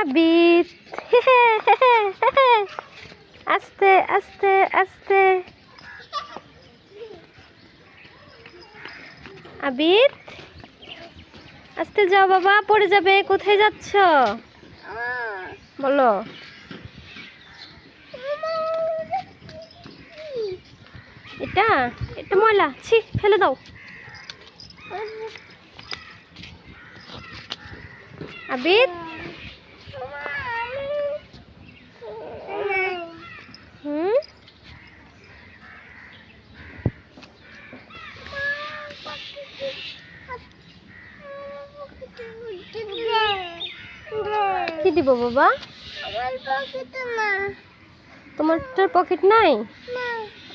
আবিদ আস্তে আস্তে আস্তে। আবিদ? আস্তে যাও বাবা, পড়ে যাবে। কোথায় যাচ্ছ? বলো। এটা? এটা ময়লা। ছি, ফেলে দাও। আবিদ? কি দিব বাবা? তোমারটার পকেট নাই?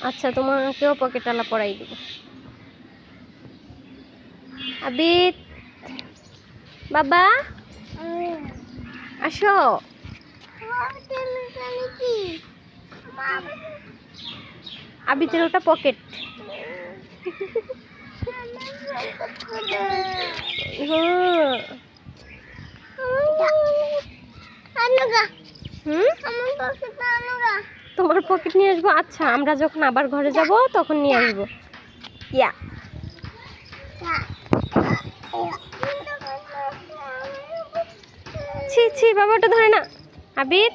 আচ্ছা তোমাকেও পকেটওয়ালা পরাই দিব। আবিদ বাবা? আসো। আবিদের ওটা পকেট হ্যাঁ। হুম? তোমার পকেট নিয়ে আসব? আচ্ছা আমরা যখন আবার ঘরে যাব তখন নিয়ে আসব। ইয়া ছি ছি বাবা ওটা ধরে না। আবিদ?